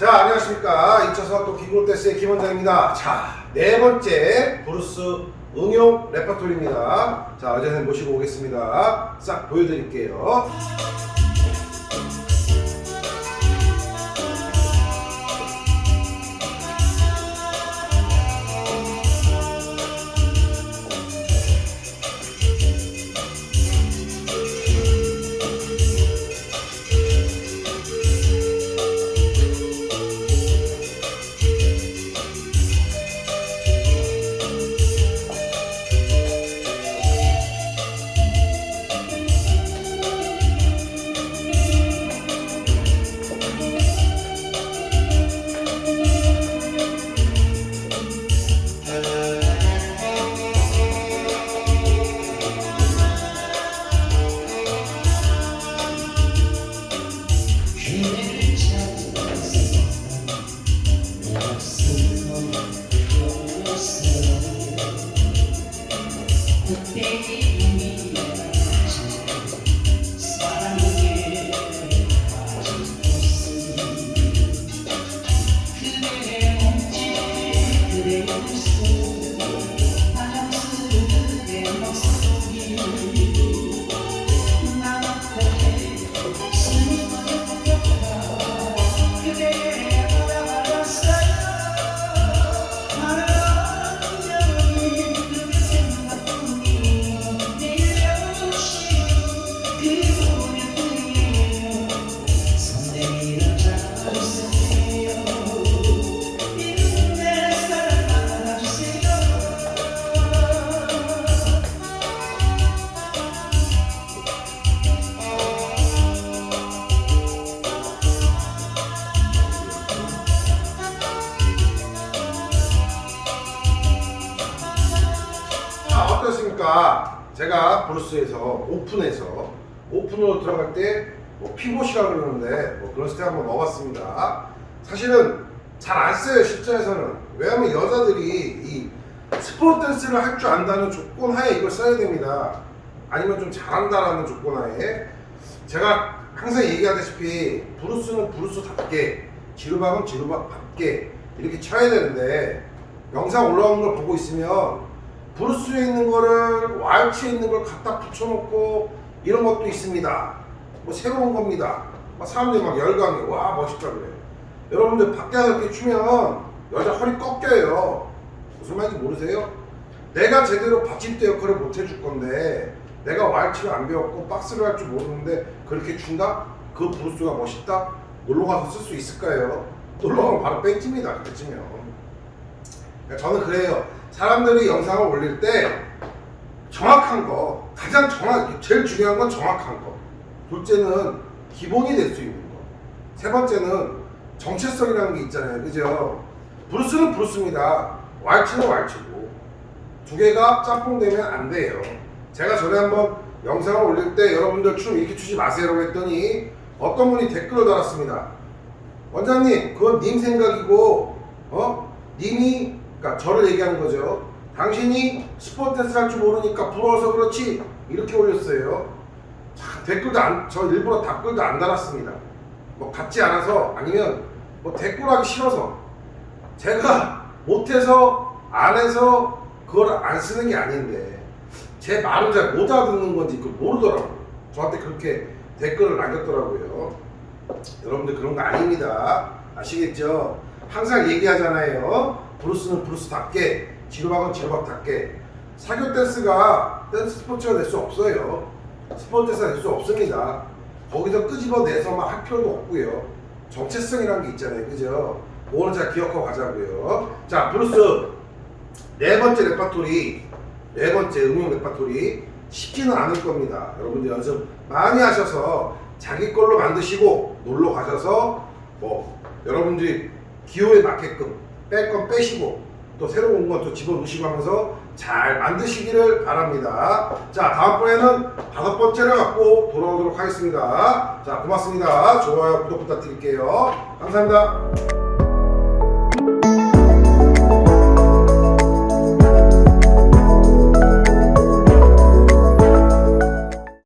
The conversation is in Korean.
자, 안녕하십니까. 2차선 또 기골대스의 김원장입니다. 자, 네 번째 브루스 응용 레퍼토리입니다. 자, 어제 선생님 모시고 오겠습니다. 싹 보여드릴게요. 어떻습니까? 제가 브루스에서 오픈해서 오픈으로 들어갈 때뭐 피봇이라 그러는데 뭐 그런 스텝 한번 넣어봤습니다. 사실은 잘 안 써요 실전에서는. 왜냐하면 여자들이 이 스포츠 댄스를 할 줄 안다는 조건 하에 이걸 써야 됩니다. 아니면 좀 잘한다라는 조건 하에 제가 항상 얘기하다시피 브루스는 브루스답게 지루박은 지루박답게 이렇게 쳐야 되는데 영상 올라오는 걸 보고 있으면 브루스에 있는 거를 왈츠에 있는 걸 갖다 붙여놓고 이런 것도 있습니다. 뭐 새로운 겁니다. 막 사람들이 막 열광해. 와 멋있다 그래. 여러분들 밖에서 이렇게 추면 여자 허리 꺾여요. 무슨 말인지 모르세요? 내가 제대로 받침대 역할을 못 해줄 건데 내가 왈츠를 안 배웠고 박스를 할 줄 모르는데 그렇게 춘다? 그 브루스가 멋있다? 놀러 가서 쓸 수 있을까요? 놀러 가면 바로 뺀집니다. 그때쯤이면. 그러니까 저는 그래요. 사람들이 영상을 올릴 때 정확한 거, 가장 정확, 제일 중요한 건 정확한 거. 둘째는 기본이 될 수 있는 거. 세 번째는 정체성이라는 게 있잖아요. 그죠? 브루스는 브루스입니다. 왈츠는 왈츠고. 두 개가 짬뽕되면 안 돼요. 제가 전에 한번 영상을 올릴 때 여러분들 춤 이렇게 추지 마세요라고 했더니 어떤 분이 댓글을 달았습니다. 원장님, 그건 님 생각이고, 어? 님이, 그러니까 저를 얘기하는 거죠. 당신이 스포츠 댄스 할 줄 모르니까 부러워서 그렇지. 이렇게 올렸어요. 자, 댓글도 안, 저 일부러 댓글도 안 달았습니다. 뭐 같지 않아서 아니면 뭐 댓글하기 싫어서 제가 못해서 안 해서 그걸 안 쓰는 게 아닌데 제 말을 잘 못 알아듣는 건지 그걸 모르더라고요. 저한테 그렇게 댓글을 남겼더라고요. 여러분들 그런 거 아닙니다. 아시겠죠? 항상 얘기하잖아요. 브루스는 브루스답게, 지루박은 지루박답게. 사교 댄스가 댄스 스포츠가 될 수 없어요. 스포츠 댄스가 될 수 없습니다. 거기서 끄집어내서 막할 필요도 없고요. 정체성이라는 게 있잖아요. 그죠? 그거는 잘 기억하고 가자고요. 자, 브루스 네 번째 레파토리, 네 번째 응용 레파토리 쉽지는 않을 겁니다. 여러분들 연습 많이 하셔서 자기 걸로 만드시고 놀러 가셔서 뭐 여러분들이 기호에 맞게끔 뺄 건 빼시고 또 새로운 건 또 집어넣으시고 하면서 잘 만드시기를 바랍니다. 자, 다음번에는 다섯 번째를 갖고 돌아오도록 하겠습니다. 자, 고맙습니다. 좋아요, 구독 부탁드릴게요. 감사합니다.